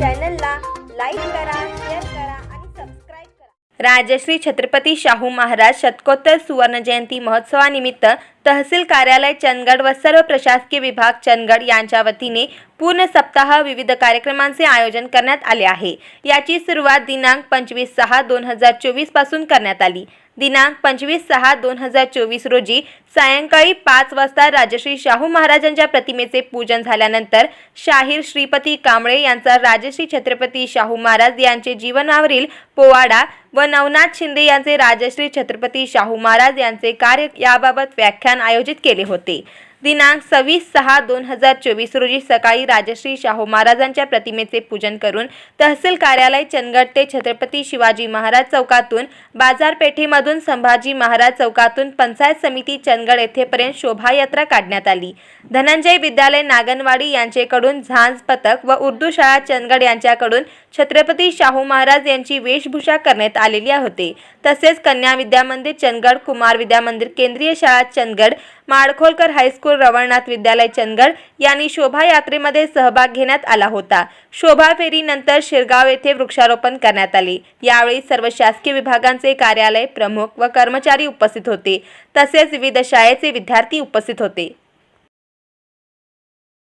चॅनलला लाईक करा शेअर करा आणि सबस्क्राईब करा. राजश्री छत्रपती शाहू महाराज शतकोत्तर सुवर्ण जयंती महोत्सवानिमित्त तहसील कार्यालय चंदगड व सर्व प्रशासकीय विभाग चंदगड यांच्या वतीने पूर्ण सप्ताह विविध कार्यक्रमांचे आयोजन करण्यात आले आहे. याची सुरुवात दिनांक पंचवीस सहा दोन हजार चोवीसपासून करण्यात आली. दिनांक पंचवीस सहा दोन हजार चोवीस रोजी सायंकाळी पाच वाजता राजश्री शाहू महाराजांच्या प्रतिमेचे पूजन झाल्यानंतर शाहीर श्रीपती कांबळे यांचा राजश्री छत्रपती शाहू महाराज यांचे जीवनावरील पोवाडा व नवनाथ शिंदे यांचे राजश्री छत्रपती शाहू महाराज यांचे कार्य याबाबत व्याख्यान आयोजित केले होते. दिनांक सव्वीस सहा दोन हजार चोवीस रोजी सकाळी राजश्री शाहू महाराजांच्या प्रतिमेचे पूजन करून तहसील कार्यालय चंदगड ते छत्रपती शिवाजी महाराज चौकातून बाजारपेठेमधून संभाजी महाराज चौकातून पंचायत समिती चंदगड येथेपर्यंत शोभायात्रा काढण्यात आली. धनंजय विद्यालय नागनवाडी यांचेकडून झांज पथक व उर्दू शाळा चंदगड यांच्याकडून छत्रपती शाहू महाराज यांची वेशभूषा करण्यात आलेली होते. तसेच कन्या विद्या मंदिर चंदगड कुमार विद्या मंदिर केंद्रीय शाळा चंदगड माडखोलकर हायस्कूल रवळनाथ विद्यालय चंदगड यांनी शोभायात्रेमध्ये सहभाग घेण्यात आला होता. शोभा फेरीनंतर शिरगाव येथे वृक्षारोपण करण्यात आले. यावेळी सर्व शासकीय विभागांचे कार्यालय प्रमुख व कर्मचारी उपस्थित होते. तसेच विविध शाळेचे विद्यार्थी उपस्थित होते.